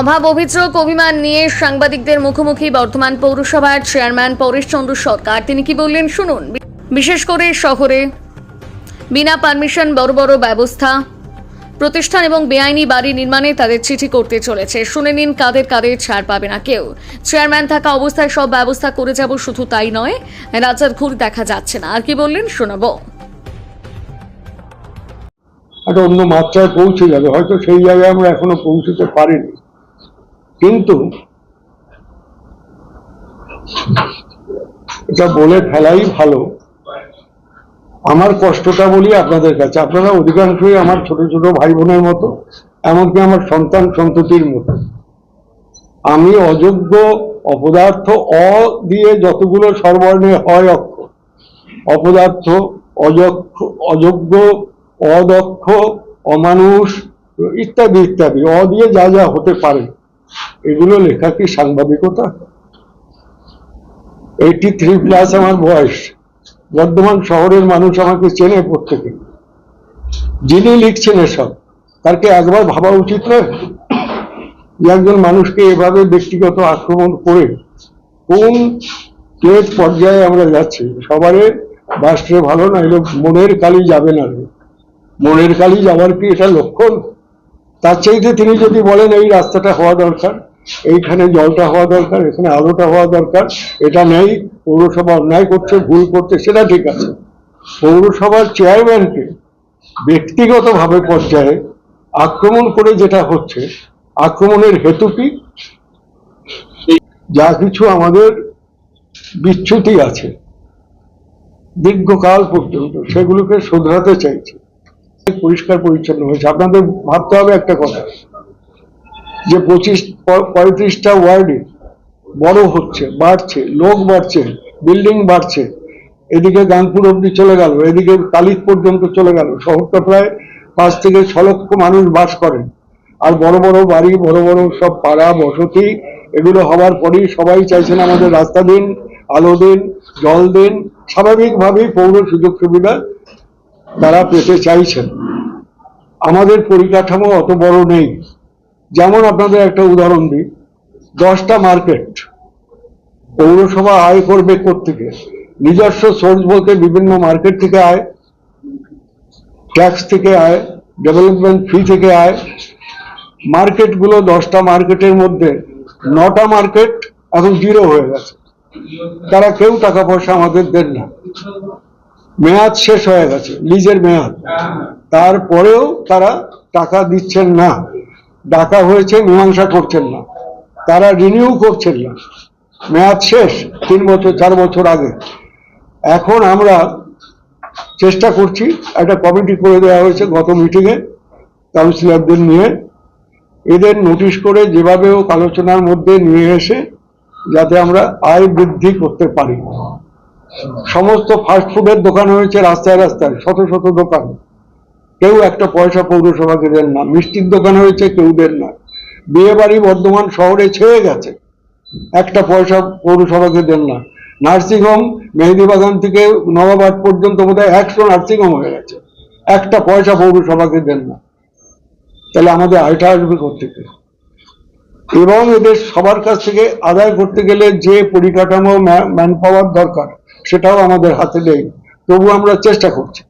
অভাব, অভিযোগ, অভিমান নিয়ে সাংবাদিকদের মুখোমুখি বর্তমান পৌরসভার চেয়ারম্যান পরেশ চন্দ্র সরকার। তিনি কি বললেন? শুনুন। বিশেষ করে শহরে বিনা পারমিশন বড় বড় ব্যবস্থা, প্রতিষ্ঠান এবং বেআইনি বাড়ি নির্মাণে তাদের চিঠি করতে চলেছে। শুনে নিন কাদের কাদের ছাড় পাবে না কেউ। চেয়ারম্যান থাকা অবস্থায় সব ব্যবস্থা করে যাব শুধু তাই নয় রাজার ঘুর দেখা যাচ্ছে না। আর কি বললেন? শোনাবো। একটা অন্য মাত্রায় পৌঁছে যাবে। হয়তো সেই জায়গায় আমরা এখনও পৌঁছতে পারিনি। কিন্তু এটা বলে ফেলাই ভালো। আমার কষ্টটা বলি আপনাদের কাছে। আপনারা অধিকাংশই আমার ছোট ছোট ভাই বোনের মতো, এমনকি আমার সন্তান সন্ততির মতো। আমি অযোগ্য, অপদার্থ, অ দিয়ে যতগুলো সর্বর্ণে হয় অক্ষর অপদার্থ, অযক্ষ, অযোগ্য, অদক্ষ, অমানুষ, ইত্যাদি ইত্যাদি। অ দিয়ে যা যা হতে পারে। এগুলো লেখা কি সাংবাদিকতা? এইটি থ্রি প্লাস আমার বয়স। বর্ধমান শহরের মানুষ আমাকে চেনে প্রত্যেকে। যিনি লিখছেন এসব, তার একবার ভাবা উচিত নয়? যে একজন মানুষকে এভাবে ব্যক্তিগত আক্রমণ করে কোন প্লেট পর্যায়ে আমরা যাচ্ছি? সবারে বাসরে ভালো না এলো মনের কালি যাবে না মনের কালি যাওয়ার কি এটা লক্ষণ? তার চাইতে তিনি যদি বলেন এই রাস্তাটা হওয়া দরকার, এইখানে জলটা হওয়া দরকার, এখানে আলোটা হওয়া দরকার, এটা নেই পৌরসভা অন্যায় করছে, ভুল করছে, সেটা ঠিক আছে। পৌরসভার চেয়ারম্যানকে ব্যক্তিগতভাবে পর্যায়ে আক্রমণ করে যেটা হচ্ছে, আক্রমণের হেতু কি? যা কিছু আমাদের বিচ্যুতি আছে, দীর্ঘকাল পর্যন্ত সেগুলোকে শোধরাতে চাইছে। পরিষ্কার পরিচ্ছন্ন হয়েছে। আপনাদের ভাবতে হবে একটা কথা, যে পঁচিশ, পঁয়ত্রিশটা ওয়ার্ডে বড় হচ্ছে, বাড়ছে, লোক বাড়ছে, বিল্ডিং বাড়ছে, এদিকে গানপুর অব্দি চলে গেল, এদিকে কালিক পর্যন্ত চলে গেল, শহরটা প্রায় পাঁচ থেকে ছ লক্ষ মানুষ বাস করেন আর বড় বড় বাড়ি, বড় বড় সব পাড়া, বসতি, এগুলো হওয়ার পরেই সবাই চাইছেন আমাদের রাস্তা দিন, আলো দিন, জল দিন, স্বাভাবিকভাবেই পৌর সুযোগ সুবিধা তারা পেতে চাইছেন। আমাদের পরিকাঠামো অত বড় নেই। যেমন আপনাদের একটা উদাহরণ দিই, দশটা মার্কেট পৌরসভা আয় করবে থেকে নিজস্ব সোর্স বলতে বিভিন্ন মার্কেট থেকে আয় ট্যাক্স থেকে আয় ডেভেলপমেন্ট ফি থেকে আয়। মার্কেটগুলো দশটা মার্কেটের মধ্যে নটা মার্কেট এখন জিরো হয়ে গেছে। তারা কেউ টাকা পয়সা আমাদের দেন না। মেয়াদ শেষ হয়ে গেছে, লিজের মেয়াদ। তারপরেও তারা টাকা দিচ্ছেন না। ডাকা হয়েছে, মীমাংসা করছেন না। তারা রিনিউ করছেন না। মেয়াদ শেষ, তিন বছর, চার বছর আগে। এখন আমরা চেষ্টা করছি, একটা কমিটি করে দেওয়া হয়েছে গত মিটিংয়ে কাউন্সিলরদের নিয়ে। এদের নোটিশ করে যেভাবে আলোচনার মধ্যে নিয়ে এসে যাতে আমরা আয় বৃদ্ধি করতে পারি। সমস্ত ফাস্ট ফুডের দোকান হয়েছে রাস্তায় রাস্তায়, শত শত দোকান। কেউ একটা পয়সা পৌরসভাকে দেন না, মিষ্টির দোকান হয়েছে, কেউ দেন না। বিয়ে বাড়ি বর্ধমান শহরে ছেয়ে গেছে, একটা পয়সা পৌরসভাকে দেন না। নার্সিংহোম, মেহেদিবাগান থেকে নবাবাদ পর্যন্ত বোধহয় একশো নার্সিংহোম হয়ে গেছে, একটা পয়সা পৌরসভাকে দেন না। তাহলে আমাদের আয়টা আসবে থেকে এবং এদের সবার কাছ থেকে আদায় করতে গেলে যে পরিকাঠামো ম্যান পাওয়ার দরকার সেটাও আমাদের হাতে নেই। তবু আমরা চেষ্টা করছি।